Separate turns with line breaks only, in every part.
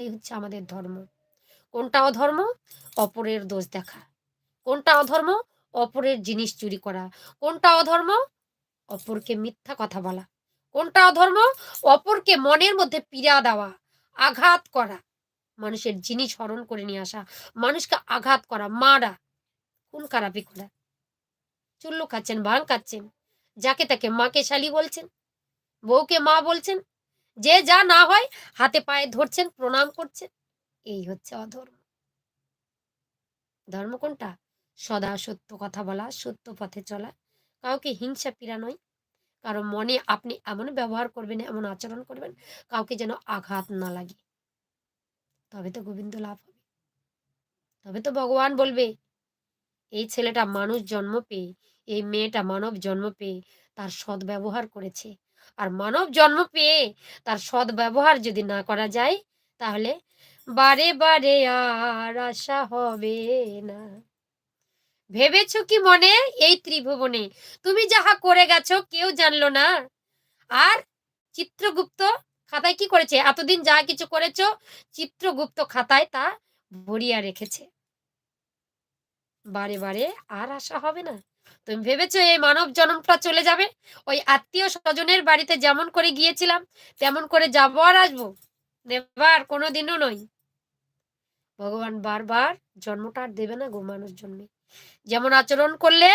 এই হচ্ছে আমাদের ধর্ম। কোনটা অধর্ম? অপরের দোষ দেখা। কোনটা অধর্ম? অপরের জিনিস চুরি করা। কোনটা অধর্ম? অপরকে মিথ্যা কথা বলা। কোনটা অধর্ম? অপরকে মনের মধ্যে পীড়া দেওয়া, আঘাত করা, মানুষের জিনিস হরণ করে নিয়ে আসা, মানুষকে আঘাত করা, মারা কোন খারাপি করা। চুল্লু খাচ্ছেন ভাং খাচ্ছেন, যাকে তাকে মাকে শালি বলছেন, বউকে মা বলছেন যে যা না হয় হাতে পায়ে ধরছেন, প্রণাম করছেন। এই হচ্ছে অধর্ম। ধর্ম কোনটা? সদা সত্য কথা বলা, সত্য পথে চলা। কাউকে হিংসা, পীড়া নয়। কারণ মনে আপনি এমন ব্যবহার করবেন, এমন আচরণ করবেন, কাউকে যেন আঘাত না লাগে। তবে তো গোবিন্দ লাভ হবে। তবে তো ভগবান বলবে, এই ছেলেটা মানুষ জন্ম পেয়ে, এই মেয়েটা মানব জন্ম পেয়ে তার সৎ ব্যবহার করেছে। আর মানব জন্ম পেয়ে তার সৎ ব্যবহার যদি না করা যায়, তাহলে বারে বারে আর আশা হবে না। ভেবেছ কি মনে? এই ত্রিভুবনে তুমি যাহা করে গেছো কেউ জানলো না। আর চিত্রগুপ্ত খাতায় কি করেছে? এতদিন যা কিছু করেছ চিত্রগুপ্ত খাতায় তা ভরিয়া রেখেছে। বারে বারে আর আশা হবে না। তুমি ভেবেছো এই মানব জন্মটা চলে যাবে? ওই আত্মীয় স্বজনের বাড়িতে যেমন করে গিয়েছিলাম, তেমন করে যাব আর আসব। নেবার কোনোদিনও নয় ভগবান বারবার জন্মটা আর দেবে না গো মানুষ জন্মে। যেমন আচরণ করলে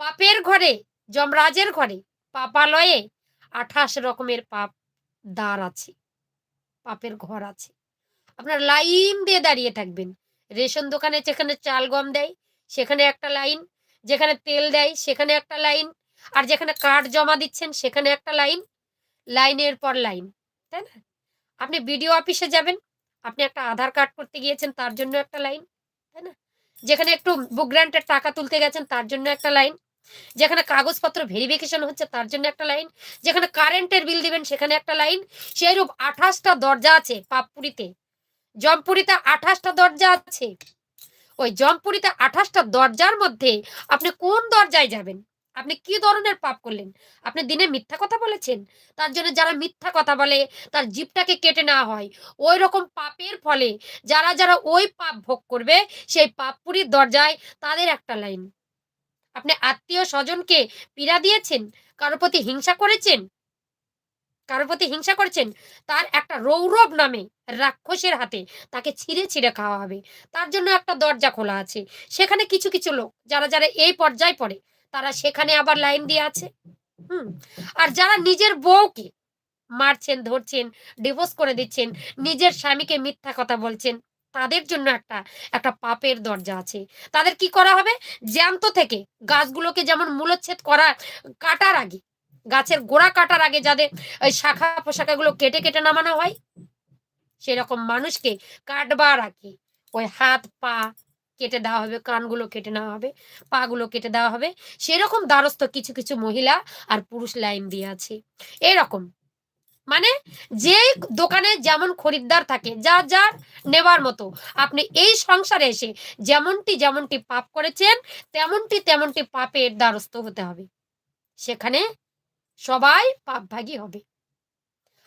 পাপের ঘরে, যমরাজের ঘরে, পাপালয়ে আঠাশ রকমের পাপ দ্বার আছে, পাপের ঘর আছে। আপনার লাইন দিয়ে দাঁড়িয়ে থাকবেন। রেশন দোকানে যেখানে চাল গম দেয়, সেখানে একটা লাইন যেখানে তেল দেয় সেখানে একটা লাইন, আর যেখানে কার্ড জমা দিচ্ছেন সেখানে একটা লাইন, লাইনের পর লাইন, তাই না? আপনি বিডিও অফিসে যাবেন, আপনি একটা আধার কার্ড করতে গিয়েছেন তার জন্য একটা লাইন, তাই না? যেখানে একটু বুক গ্রান্টের টাকা তুলতে গেছেন তার জন্য একটা লাইন, যেখানে কাগজপত্র ভেরিফিকেশন হচ্ছে তার জন্য একটা লাইন, যেখানে কারেন্টের বিল দিবেন সেখানে একটা লাইন, সেইরূপ আঠাশটা দরজা আছে পাপপুরিতে, জমপুরিতে আঠাশটা দরজা আছে। ওই জমপুরিতে আঠাশটা দরজার মধ্যে আপনি কোন দরজায় যাবেন? আপনি কি ধরনের পাপ করলেন? আপনি দিনে মিথ্যা কথা বলেছেন? তার জন্য যারা মিথ্যা কথা বলে, তার জীবটাকে কেটে নেওয়া হয়। ওই রকম পাপের ফলে যারা যারা ওই পাপ ভোগ করবে, সেই পাপপুরির দরজায় তাদের একটা লাইন। আপনি আত্মীয় স্বজনকে পীড়া দিয়েছেন? কারোর প্রতি হিংসা করেছেন? কারোর প্রতি হিংসা করছেন? তার একটা রৌরব নামে রাক্ষসের হাতে তাকে ছিঁড়ে ছিঁড়ে খাওয়া হবে। তার জন্য একটা দরজা খোলা আছে। সেখানে কিছু কিছু লোক, যারা যারা এই পর্যায়ে পড়ে, তারা সেখানে আবার লাইন দিয়ে আছে। হুম। আর যারা নিজের বউকে মারছেন, ধরছেন ডিভোর্স করে দিচ্ছেন, নিজের স্বামীকে মিথ্যা কথা বলছেন, তাদের জন্য একটা একটা পাপের দরজা আছে। তাদের কি করা হবে? জ্যান্ত থেকে গাছগুলোকে যেমন মূলচ্ছেদ করা, কাটার আগে গাছের গোড়া কাটার আগে যাদের ওই শাখা পোশাখাগুলো কেটে কেটে নামানো হয়, সেরকম মানুষকে কাটবার আগে ওই হাত, পা কেটে দেওয়া হবে, কানগুলো কেটে নেওয়া হবে, পাগুলো কেটে দেওয়া হবে। সেরকম দ্বারস্থ কিছু কিছু মহিলা আর পুরুষ লাইন দিয়ে আছে। এরকম। মানে যে দোকানে যেমন খরিদ্দার থাকে, যা যার নেবার মতো, আপনি এই সংসারে এসে যেমনটি যেমনটি পাপ করেছেন, তেমনটি তেমনটি পাপের দ্বারস্থ হতে হবে। সেখানে সবাই পাপ ভাগী হবে।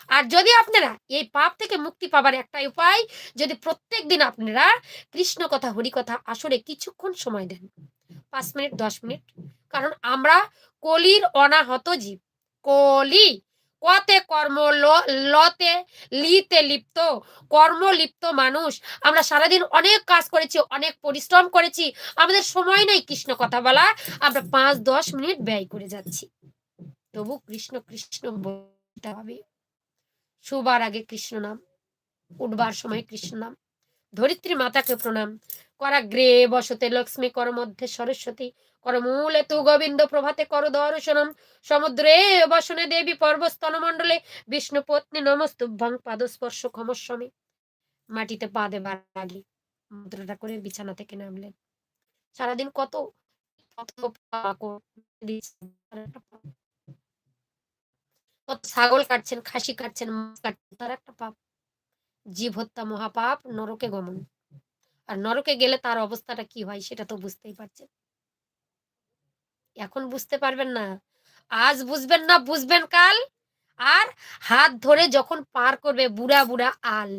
আর যদি আপনারা এই পাপ থেকে মুক্তি পাবার একটাই উপায়, যদি প্রত্যেক দিন আপনারা কৃষ্ণ কথা, হরি কথা আসরে কিছুক্ষণ সময় দেন। পাঁচ মিনিট, দশ মিনিট। কারণ আমরা কলির অনাহত জীব। কলি কতে কর্ম লতে লিতে লিপ্ত। কর্ম লিপ্ত মানুষ। আমরা সারাদিন অনেক কাজ করেছি, অনেক পরিশ্রম করেছি। আমাদের সময় নেই কৃষ্ণ কথা বলা। আমরা পাঁচ, দশ মিনিট ব্যয় করে যাচ্ছি। তবু কৃষ্ণ কৃষ্ণ বলতে হবে। শুবার আগে কৃষ্ণ নাম, উঠবার সময় কৃষ্ণ নাম, ধরিত্রী মাতাকে প্রণাম, করা গ্রে বসতে লক্ষ্মী কর মধ্যে সরস্বতী, কর মূলে তু গোবিন্দ প্রভাতে কর দর্শনম, সমুদ্রে বসনে দেবী পর্বস্তন মন্ডলে বিষ্ণু পত্নী নমস্তুভ্যাং পাদস্পর্শ ক্ষমস্বমী। মাটিতে পা দেবার আগে মুদ্রাটা করে বিছানা থেকে নামলেন। সারাদিন ছাগল কাটছেন, খাসি কাটছেন কাটছেন, তার একটা পাপ। জীব হত্যা মহাপাপ, নরকে গমন। আর নরকে গেলে তার অবস্থাটা কি হয় সেটা তো বুঝতেই পারছেন। এখন বুঝতে পারবেন না। আজ বুঝবেন না, বুঝবেন কাল। আর হাত ধরে যখন পার করবে বুড়া বুড়া আল।